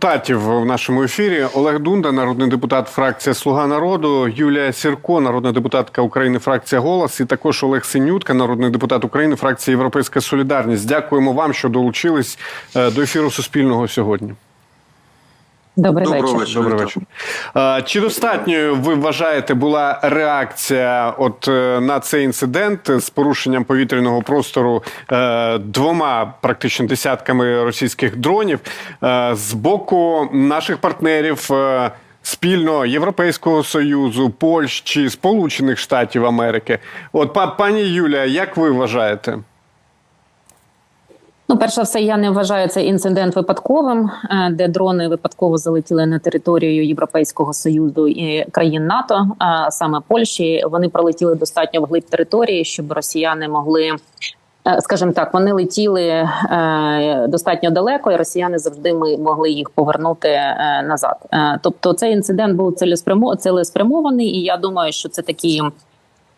депутатів в нашому ефірі. Олег Дунда, народний депутат, фракція Слуга народу, Юлія Сірко, народна депутатка України, фракція Голос, і також Олег Синютка, народний депутат України, фракція Європейська Солідарність. Дякуємо вам, що долучились е, до ефіру Суспільного сьогодні. Добрий Доброго вечір. вечора. Добрий вечір. Чи достатньою ви вважаєте була реакція от е, на цей інцидент з порушенням повітряного простору е, двома практично десятками російських дронів е, з боку наших партнерів? е, Спільно Європейського союзу, Польщі, Сполучених Штатів Америки. От па- пані Юлія, як ви вважаєте? Ну, перш за все, я не вважаю цей інцидент випадковим, е, де дрони випадково залетіли на територію Європейського союзу і країн НАТО, а саме Польщі. Вони пролетіли достатньо вглиб території, щоб росіяни могли. е, Скажімо так, вони летіли е, достатньо далеко, і росіяни завжди ми могли їх повернути назад. Тобто, цей інцидент був цілеспрямо- цілеспрямований, і я думаю, що це такі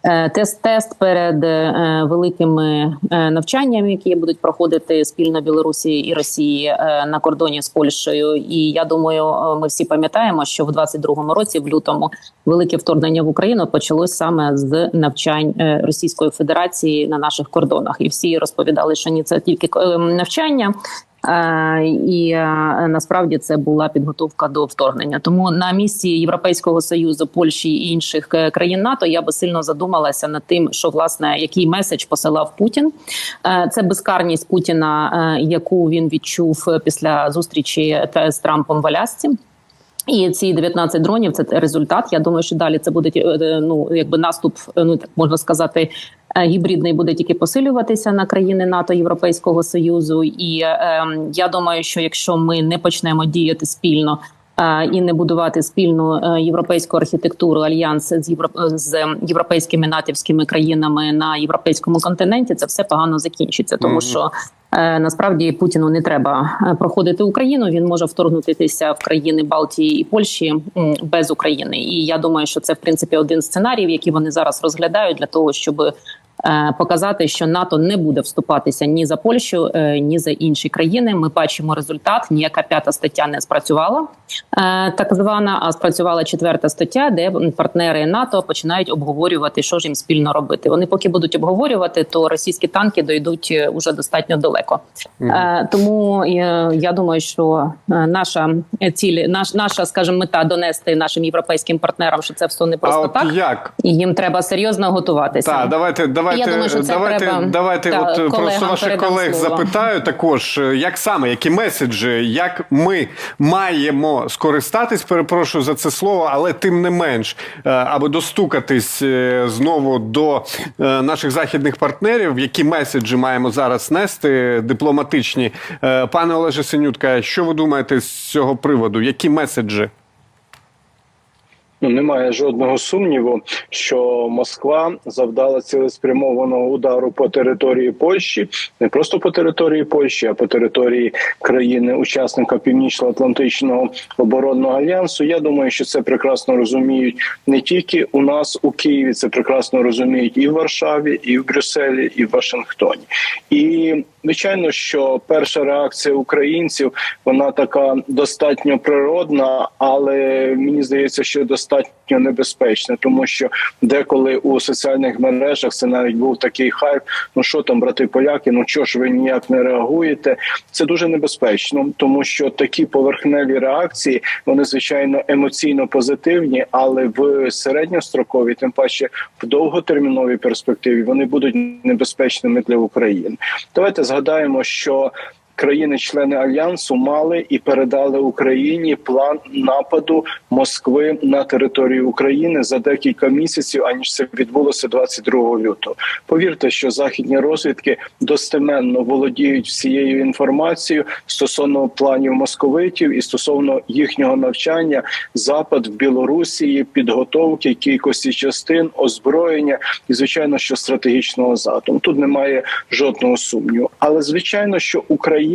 Е, Тест-тест перед е, великими е, навчаннями, які будуть проходити спільно Білорусі і Росії на кордоні з Польщею. І я думаю, ми всі пам'ятаємо, що в 22-му році, в лютому, велике вторгнення в Україну почалось саме з навчань Російської Федерації на наших кордонах. І всі розповідали, що ні, це тільки навчання. Е, І е, насправді це була підготовка до вторгнення. Тому на місці Європейського союзу, Польщі і інших е, країн НАТО я би сильно задумалася над тим, що власне який меседж посилав Путін. Це безкарність Путіна, яку він відчув після зустрічі з Трампом в Алясці. І ці 19 дронів це результат. Я думаю, що далі це буде е, ну якби наступ, е, ну так можна сказати, е, гібридний буде тільки посилюватися на країни НАТО Європейського союзу. І е, ем, я думаю, що якщо ми не почнемо діяти спільно. е, І не будувати спільну е, європейську архітектуру альянс з євро... з європейськими натівськими країнами на європейському континенті, це все погано закінчиться, тому що Е, Насправді Путіну не треба е, проходити Україну. Він може вторгнутися в країни Балтії і Польщі без України. І я думаю, що це в принципі один з сценаріїв, які вони зараз розглядають для того, щоб е, показати, що НАТО не буде вступатися ні за Польщу, е, ні за інші країни. Ми бачимо результат. Ніяка п'ята стаття не спрацювала, е, так звана, а спрацювала четверта стаття, де партнери НАТО починають обговорювати, що ж їм спільно робити. Вони поки будуть обговорювати, то російські танки дойдуть е, уже достатньо далеко. Е, Тому е, я думаю, що е, наша ціль, наш, наша, скажімо, мета донести нашим європейським партнерам, що це все не а просто от так, як? і їм треба серйозно готуватися. Так, давайте, давайте, Я думаю, що це давайте, треба, давайте та, от е, просто ваших колег слово. запитаю також, е, як саме, які меседжі, як ми маємо скористатись, перепрошую за це слово, але тим не менш, е, аби достукатись знову до наших західних партнерів, які меседжі маємо зараз нести дипломатичні. Пане Олеже Синютка, що ви думаєте з цього приводу? Які меседжі? Ну, немає жодного сумніву, що Москва завдала цілеспрямованого удару по території Польщі, не просто по території Польщі, а по території країни-учасника Північно-Атлантичного оборонного альянсу. Я думаю, що це прекрасно розуміють не тільки у нас у Києві, це прекрасно розуміють і в Варшаві, і в Брюсселі, і в Вашингтоні. І звичайно, що перша реакція українців вона така достатньо природна, але мені здається, що достатньо небезпечна, тому що деколи у соціальних мережах це навіть був такий хайп. Ну що там, брати поляки? Ну чого ж ви ніяк не реагуєте? Це дуже небезпечно, тому що такі поверхневі реакції вони звичайно емоційно позитивні, але в середньостроковій, тим паче в довготерміновій перспективі, вони будуть небезпечними для України. Давайте згадаємо, що країни-члени альянсу мали і передали Україні план нападу Москви на територію України за декілька місяців, аніж це відбулося 22 лютого. Повірте, що західні розвідки достеменно володіють всією інформацією стосовно планів московитів і стосовно їхнього навчання, запад в Білорусі, підготовки кількості частин, озброєння і звичайно, що стратегічного задуму. Тут немає жодного сумніву. Але звичайно, що Україна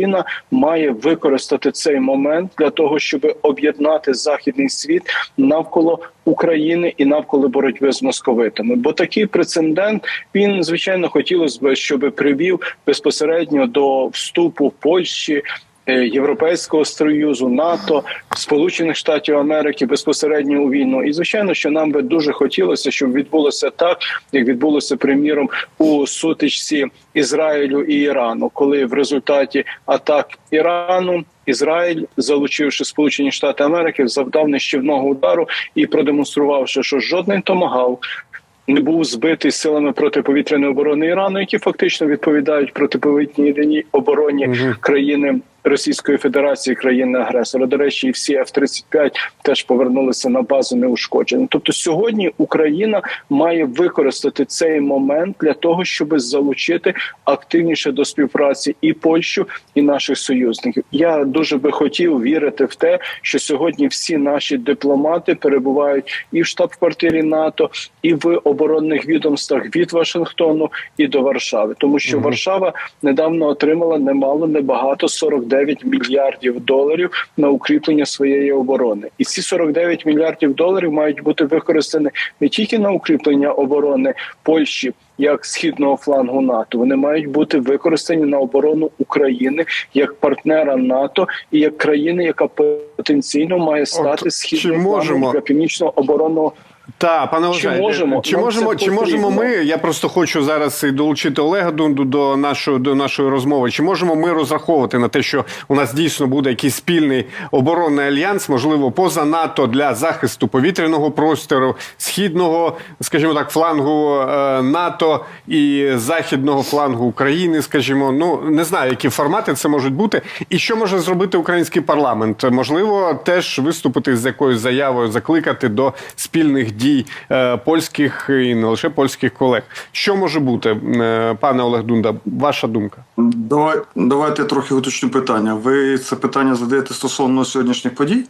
має використати цей момент для того, щоб об'єднати західний світ навколо України і навколо боротьби з московитами. Бо такий прецедент він звичайно хотілося б, щоб привів безпосередньо до вступу Польщі Європейського Союзу, НАТО, Сполучених Штатів Америки безпосередньо у війну. І звичайно, що нам би дуже хотілося, щоб відбулося так, як відбулося приміром у сутичці Ізраїлю і Ірану, коли в результаті атак Ірану. Ізраїль, залучивши Сполучені Штати Америки, завдав нищівного удару і продемонструвавши, що жодний томагав не був збитий силами протиповітряної оборони Ірану, які фактично відповідають протиповітряній обороні країни Російської Федерації, країни агресора. До речі, і всі F-35 теж повернулися на базу неушкоджені. Тобто, сьогодні Україна має використати цей момент для того, щоб залучити активніше до співпраці і Польщу, і наших союзників. Я дуже би хотів вірити в те, що сьогодні всі наші дипломати перебувають і в штаб-квартирі НАТО, і в оборонних відомствах від Вашингтону і до Варшави, тому що Варшава недавно отримала немало, небагато 49 мільярдів доларів на укріплення своєї оборони, і ці 49 мільярдів доларів мають бути використані не тільки на укріплення оборони Польщі. Як східного флангу НАТО вони мають бути використані на оборону України як партнера НАТО і як країни, яка потенційно має стати східним флангом для північного оборонного Так, пане Олеже, Чи можемо? чи можемо, чи можемо ми? Я просто хочу зараз і долучити Олега Дунду до нашої до нашої розмови. Чи можемо ми розраховувати на те, що у нас дійсно буде якийсь спільний оборонний альянс, можливо, поза НАТО для захисту повітряного простору, східного, скажімо так, флангу е, НАТО і західного флангу України, скажімо, ну не знаю, які формати це можуть бути, і що може зробити український парламент? Можливо, теж виступити з якоюсь заявою, закликати до спільних дій е, польських і не лише польських колег. Що може бути, е, пане Олег Дунда? Ваша думка? Давай, давайте я трохи уточню питання. Ви це питання задаєте стосовно сьогоднішніх подій?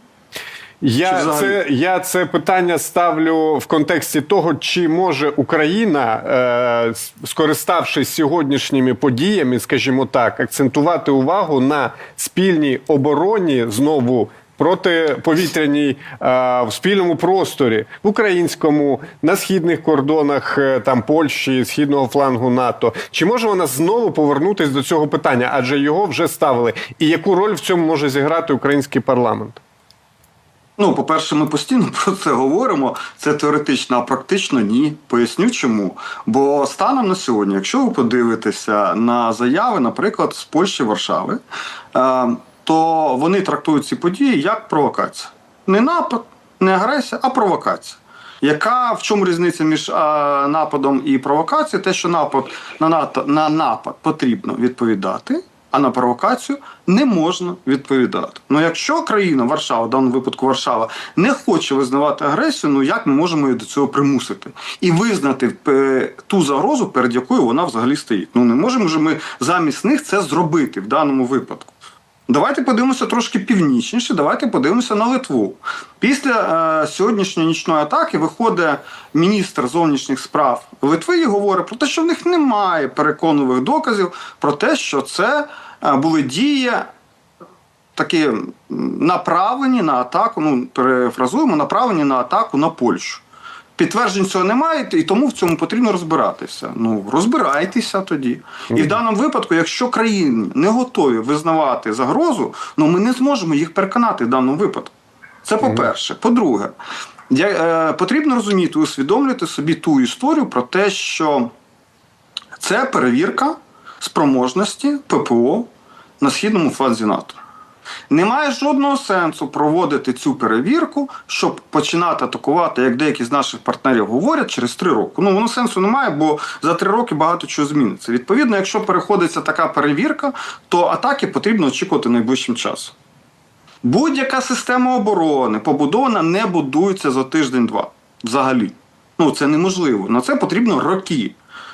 Я це, я це питання ставлю в контексті того, чи може Україна, е, скориставшись сьогоднішніми подіями, скажімо так, акцентувати увагу на спільній обороні знову. Протиповітряній е, в спільному просторі в українському на східних кордонах е, там Польщі, східного флангу НАТО. Чи може вона знову повернутися до цього питання? Адже його вже ставили. І яку роль в цьому може зіграти український парламент? Ну, по-перше, ми постійно про це говоримо. Це теоретично, а практично ні. Поясню чому. Бо станом на сьогодні, якщо ви подивитеся на заяви, наприклад, з Польщі Варшави, е, то вони трактують ці події як провокація. Не напад, не агресія, а провокація. Яка в чому різниця між а, нападом і провокацією? Те, що напад на НАТО на напад потрібно відповідати, а на провокацію не можна відповідати. Ну якщо країна Варшава, в даному випадку Варшава, не хоче визнавати агресію, ну як ми можемо її до цього примусити і визнати е, ту загрозу, перед якою вона взагалі стоїть? Ну не можемо ж ми замість них це зробити в даному випадку. Давайте подивимося трошки північніше. Давайте подивимося на Литву. Після е, сьогоднішньої нічної атаки виходить міністр зовнішніх справ Литви і говорить про те, що в них немає переконливих доказів про те, що це е, були дії такі направлені на атаку. Ну перефразуємо, направлені на атаку на Польщу. Підтверджень цього немає, і тому в цьому потрібно розбиратися. Ну розбирайтеся тоді. І в даному випадку, якщо країни не готові визнавати загрозу, ну ми не зможемо їх переконати в даному випадку. Це по-перше. По-друге, е, потрібно розуміти, усвідомлювати собі ту історію про те, що це перевірка спроможності ППО на східному фланзі НАТО. Немає жодного сенсу проводити цю перевірку, щоб починати атакувати, як деякі з наших партнерів говорять, через три роки. Ну воно сенсу немає, бо за три роки багато чого зміниться. Відповідно, якщо переходиться така перевірка, то атаки потрібно очікувати найближчим часом. Будь-яка система оборони побудована не будується за тиждень-два. Взагалі. Ну це неможливо. На це потрібно роки.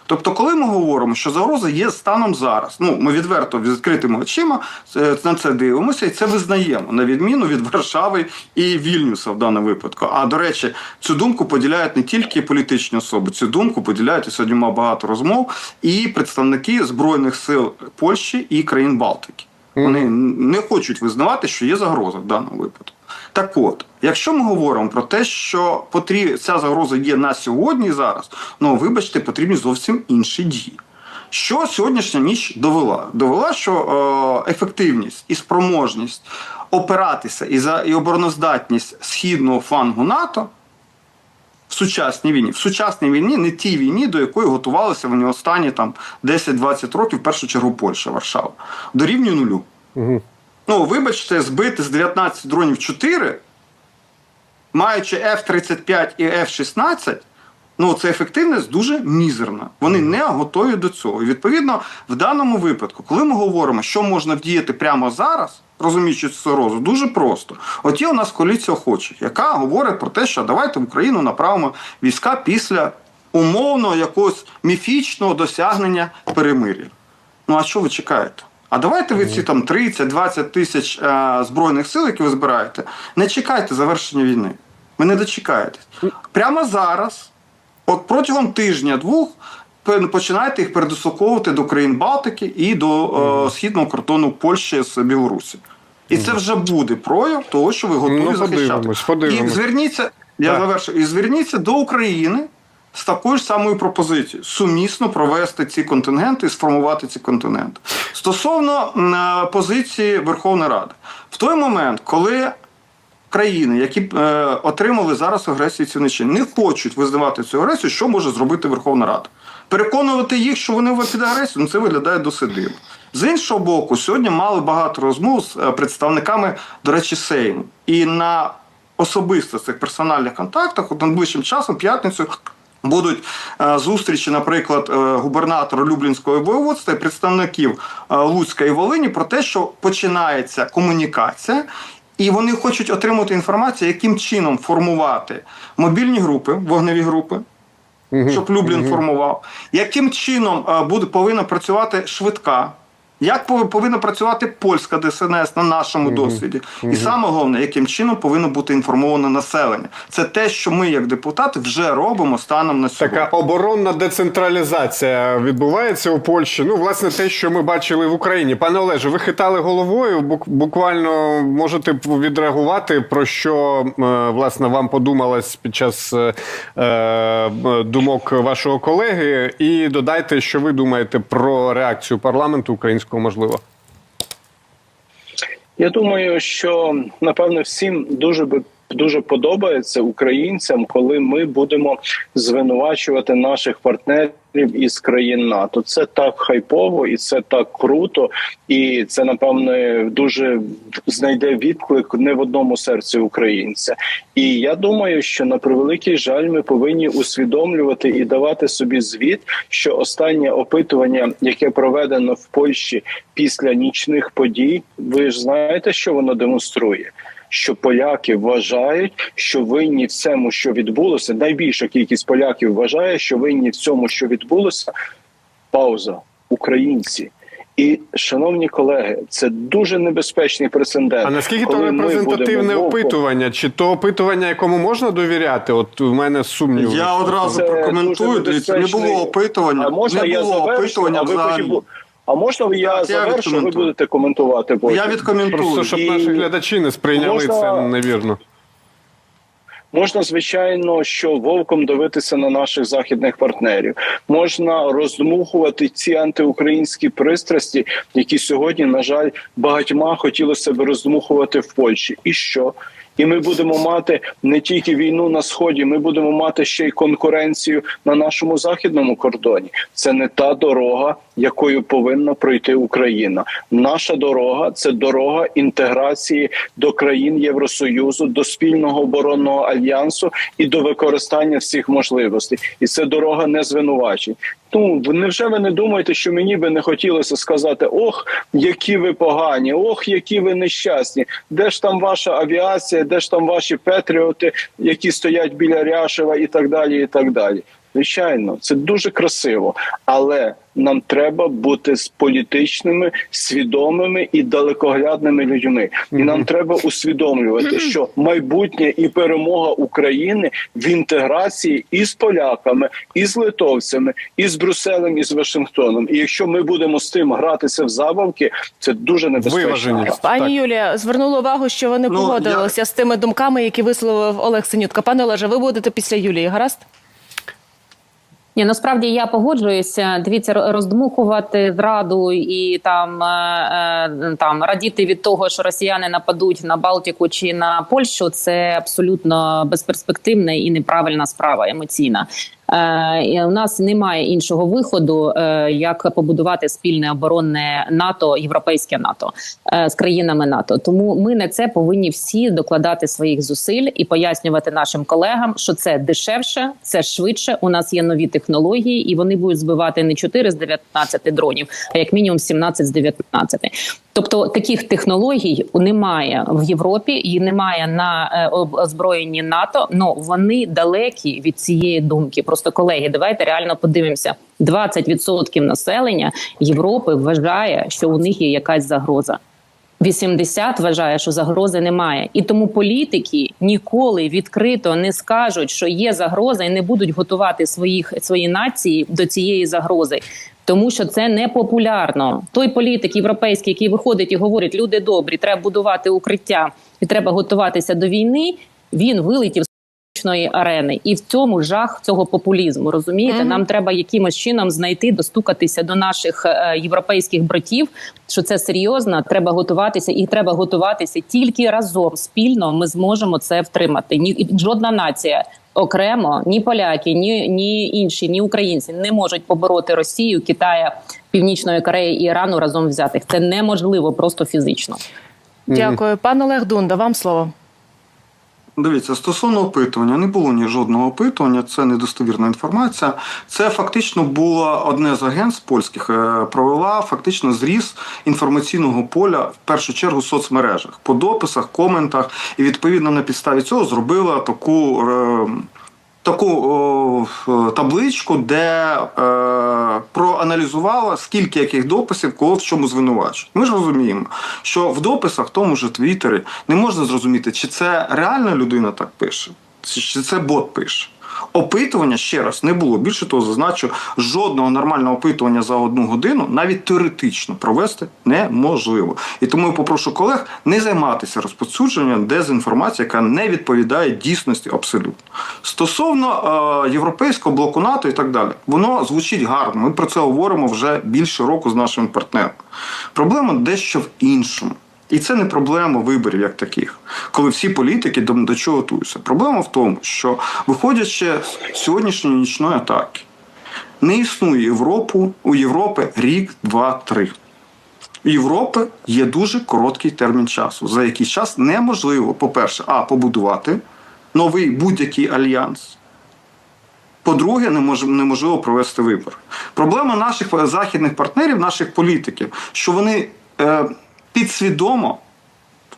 Тобто, коли ми говоримо, що загроза є станом зараз, ну ми відверто відкритими очима е, на це дивимося і це визнаємо на відміну від Варшави і Вільнюса в даному випадку. А до речі, цю думку поділяють не тільки політичні особи, цю думку поділяють і сьогодні мав багато розмов і представники збройних сил Польщі і країн Балтики. Вони не хочуть визнавати, що є загроза в даному випадку. Так от, якщо ми говоримо про те, що потріб... ця загроза є на сьогодні і зараз, ну вибачте, потрібні зовсім інші дії. Що сьогоднішня ніч довела? Довела, що е, ефективність і спроможність опиратися і за і обороноздатність східного флангу НАТО в сучасній війні, в сучасній війні, не тій війні, до якої готувалися вони останні там 10-20 років, в першу чергу Польща, Варшава, дорівнює нулю. Угу. Ну, вибачте, збити з 19 дронів 4, маючи F-35 і F-16, ну це ефективність дуже мізерна. Вони не готові до цього. І відповідно, в даному випадку, коли ми говоримо, що можна вдіяти прямо зараз, розуміючи цю розу, дуже просто. От є у нас коаліція охочих, яка говорить про те, що давайте в Україну направимо війська після умовно якогось міфічного досягнення перемир'я. Ну а що ви чекаєте? А давайте ви ці там 30-20 тисяч е, збройних сил, які ви збираєте, не чекайте завершення війни. Ви не дочекаєтесь. Прямо зараз, от протягом тижня-двох, починайте їх передислоковувати до країн Балтики і до е, східного кордону Польщі з Білорусі. І це вже буде прояв того, що ви готові Ну, захищати. подивимось, подивимось. І зверніться, я завершу, і зверніться до України з такою ж самою пропозицією сумісно провести ці контингенти і сформувати ці контингенти. Стосовно е, позиції Верховної Ради, в той момент, коли країни, які е, отримали зараз агресію ці вночі, не хочуть визнавати цю агресію, що може зробити Верховна Рада? Переконувати їх, що вони під агресію, ну це виглядає досить дивно. З іншого боку, сьогодні мали багато розмов з е, представниками, до речі, Сейму. І на особисто цих персональних контактах, от найближчим часом, п'ятницю, Будуть е, зустрічі, наприклад, е, губернатора Люблінського воєводства і представників е, Луцька і Волині про те, що починається комунікація, і вони хочуть отримати інформацію, яким чином формувати мобільні групи, вогневі групи, щоб Люблін формував, яким чином буде повинна працювати швидка. Як пов- повинна працювати польська ДСНС на нашому досвіді, і саме головне, яким чином повинно бути інформоване населення. Це те, що ми, як депутати, вже робимо станом на сьогодні. Така оборонна децентралізація відбувається у Польщі. Ну, власне, те, що ми бачили в Україні. Пане Олеже, ви хитали головою. Буквально можете відреагувати, про що е, власне вам подумалось під час е, е, думок вашого колеги, і додайте, що ви думаєте про реакцію парламенту українського, можливо. Я думаю, що напевно всім дуже би дуже подобається українцям, коли ми будемо звинувачувати наших партнерів із країн НАТО. Це так хайпово і це так круто, і це напевно дуже знайде відклик не в одному серці українця. І я думаю, що на превеликий жаль, ми повинні усвідомлювати і давати собі звіт, що останнє опитування, яке проведено в Польщі після нічних подій, ви ж знаєте, що воно демонструє. Що поляки вважають, що винні в цьому, що відбулося, найбільша кількість поляків вважає, що винні в цьому, що відбулося, пауза українці. І, шановні колеги, це дуже небезпечний прецедент. А наскільки то репрезентативне опитування? Чи то опитування, якому можна довіряти? От у мене сумнів. Я одразу Це прокоментую. Дивіться, не було опитування. А можна не я було завершу, опитування а ви взагалі. А можна я завершу, ви будете коментувати потім? Я відкоментую. Просто щоб І наші глядачі не сприйняли можна- це невірно. Можна, звичайно, що вовком дивитися на наших західних партнерів. Можна роздмухувати ці антиукраїнські пристрасті, які сьогодні, на жаль, багатьма хотілося б роздмухувати в Польщі. І що? І ми будемо мати не тільки війну на сході, ми будемо мати ще й конкуренцію на нашому західному кордоні. Це не та дорога, якою повинна пройти Україна. Наша дорога це дорога інтеграції до країн Євросоюзу, до спільного оборонного альянсу і до використання всіх можливостей. І це дорога не звинувачень. Ну невже ви не думаєте, що мені би не хотілося сказати: ох, які ви погані, ох, які ви нещасні. Де ж там ваша авіація, де ж там ваші петріоти, які стоять біля Ряшева, і так далі, і так далі. Звичайно, це дуже красиво, але нам треба бути з політичними, свідомими і далекоглядними людьми. І нам треба усвідомлювати, що майбутнє і перемога України в інтеграції і з поляками, і з литовцями, і з Брюсселем, і з Вашингтоном. І якщо ми будемо з тим гратися в забавки, це дуже небезпечно. Пані Так. Юлія звернула увагу, що ви не Ну, погодилися з тими думками, які висловив Олег Синютка. Пане Олеже, ви будете після Юлії, гаразд? Ні, насправді я погоджуюся. Дивіться, роздмухувати зраду і там, е, е, там радіти від того, що росіяни нападуть на Балтику чи на Польщу. Це абсолютно безперспективна і неправильна справа емоційна. Е, у нас немає іншого виходу, е, як побудувати спільне оборонне НАТО, європейське НАТО е, з країнами НАТО. Тому ми на це повинні всі докладати своїх зусиль і пояснювати нашим колегам, що це дешевше, це швидше. У нас є нові технології, і вони будуть збивати не 4 з 19 дронів, а як мінімум 17 з 19. Тобто таких технологій немає в Європі і немає на озброєнні НАТО. Ну вони далекі від цієї думки. Просто колеги, давайте реально подивимося: 20% населення Європи вважає, що у них є якась загроза. 80 вважає, що загрози немає, і тому політики ніколи відкрито не скажуть, що є загроза, і не будуть готувати своїх свої нації до цієї загрози. Тому що це не популярно. Той політик європейський, який виходить і говорить, люди добрі, треба будувати укриття і треба готуватися до війни. Він вилетів арени, і в цьому жах цього популізму. Розумієте, Мгм. нам треба якимось чином знайти, достукатися до наших е, європейських братів, що це серйозно. Треба готуватися, і треба готуватися тільки разом спільно. Ми зможемо це втримати. Ні жодна нація. Окремо ні поляки, ні, ні інші, ні українці не можуть побороти Росію, Китая, Північної Кореї і Ірану разом взятих. Це неможливо просто фізично. Дякую, пан Олег Дунда. Вам слово. Дивіться, стосовно опитування, не було ні жодного опитування, це недостовірна інформація. Це фактично було одне з агентств польських, е, провела фактично зріз інформаційного поля в першу чергу в соцмережах, по дописах, коментах, і відповідно на підставі цього зробила таку. Таку о, табличку, де е, проаналізувала, скільки яких дописів, кого в чому звинувачують. Ми ж розуміємо, що в дописах, в тому ж Твіттері, не можна зрозуміти, чи це реальна людина так пише, чи це бот пише. Опитування ще раз не було. Більше того, зазначу, жодного нормального опитування за одну годину навіть теоретично провести неможливо. І тому я попрошу колег не займатися розповсюдженням дезінформації, яка не відповідає дійсності абсолютно. Стосовно е, європейського блоку НАТО і так далі, воно звучить гарно. Ми про це говоримо вже більше року з нашими партнерами. Проблема дещо в іншому. І це не проблема виборів як таких, коли всі політики до, до чого готуються. Проблема в тому, що виходячи з сьогоднішньої нічної атаки, не існує Європу у Європи рік, два, три. У Європи є дуже короткий термін часу, за який час неможливо, по-перше, а побудувати новий будь-який альянс. По-друге, неможливо провести вибори. Проблема наших західних партнерів, наших політиків, що вони е, підсвідомо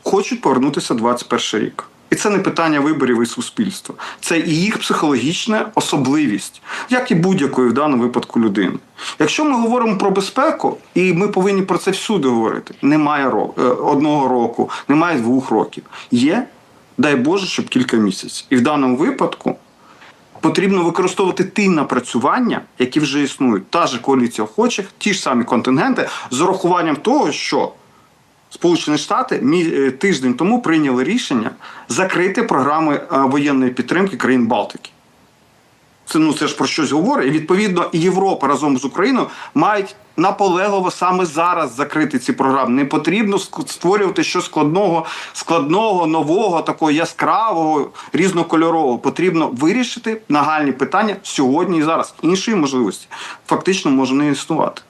хочуть повернутися в 21 рік. І це не питання виборів і суспільства. Це і їх психологічна особливість, як і будь-якої в даному випадку людини. Якщо ми говоримо про безпеку, і ми повинні про це всюди говорити, немає е, одного року, немає двох років. Є, дай Боже, щоб кілька місяців. І в даному випадку потрібно використовувати ті напрацювання, які вже існують. Та ж коаліція охочих, ті ж самі контингенти, з урахуванням того, що Сполучені Штати е, тиждень тому прийняли рішення закрити програми е, воєнної підтримки країн Балтики. Це ну це ж про щось говорить. І відповідно Європа разом з Україною мають наполегливо саме зараз закрити ці програми. Не потрібно створювати щось складного, складного, нового, такого яскравого, різнокольорового. Потрібно вирішити нагальні питання сьогодні і зараз. Іншої можливості фактично може не існувати.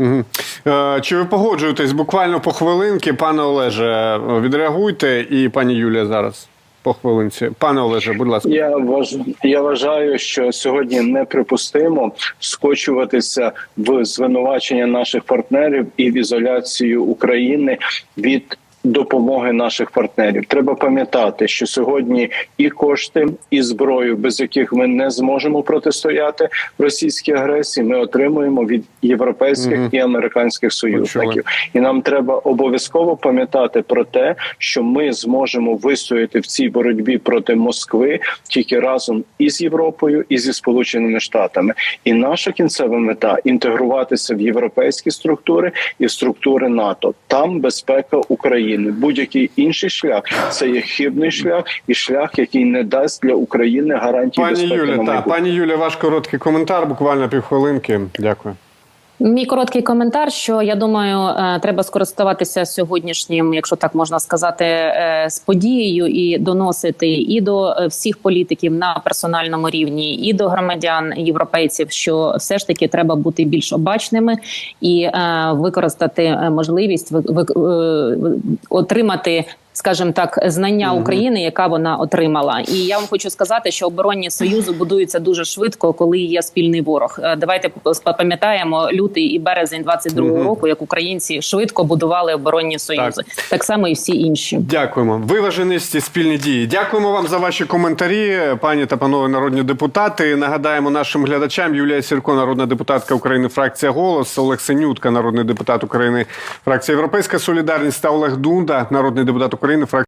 Е, Чи ви погоджуєтесь буквально по хвилинки, пане Олеже, відреагуйте, і пані Юлія зараз по хвилинці. Пане Олеже, будь ласка. Я вваж... я вважаю, що сьогодні неприпустимо скочуватися в звинувачення наших партнерів і в ізоляцію України від. Допомоги наших партнерів треба пам'ятати, що сьогодні і кошти, і зброю, без яких ми не зможемо протистояти російській агресії, ми отримуємо від європейських Мгм. і американських союзників. Почули. І нам треба обов'язково пам'ятати про те, що ми зможемо вистояти в цій боротьбі проти Москви тільки разом із Європою і зі Сполученими Штатами. І наша кінцева мета інтегруватися в європейські структури і в структури НАТО. Там безпека України. України. Будь-який інший шлях це є хибний шлях і шлях, який не дасть для України гарантії Пані безпеки на Юля, та пані Юля, ваш короткий коментар, буквально півхвилинки. Дякую. Мій короткий коментар, що я думаю, е, треба скористуватися сьогоднішнім, якщо так можна сказати, е, з подією і доносити і до е, всіх політиків на персональному рівні, і до громадян європейців, що все ж таки треба бути більш обачними і використати можливість отримати. Скажімо так, знання України, яка вона отримала, і я вам хочу сказати, що оборонні союзи будуються дуже швидко, коли є спільний ворог. Е, Давайте пам'ятаємо лютий і березень 22-го року, як українці швидко будували оборонні союзи, так, само і всі інші. Дякуємо. Виваженість і спільні дії. Дякуємо вам за ваші коментарі, пані та панове народні депутати. Нагадаємо нашим глядачам Юлія Сірко, народна депутатка України, фракція Голос, Олег Синютка, народний депутат України, фракція Європейська Солідарність та Олег Дунда, народний депутат України, фракція.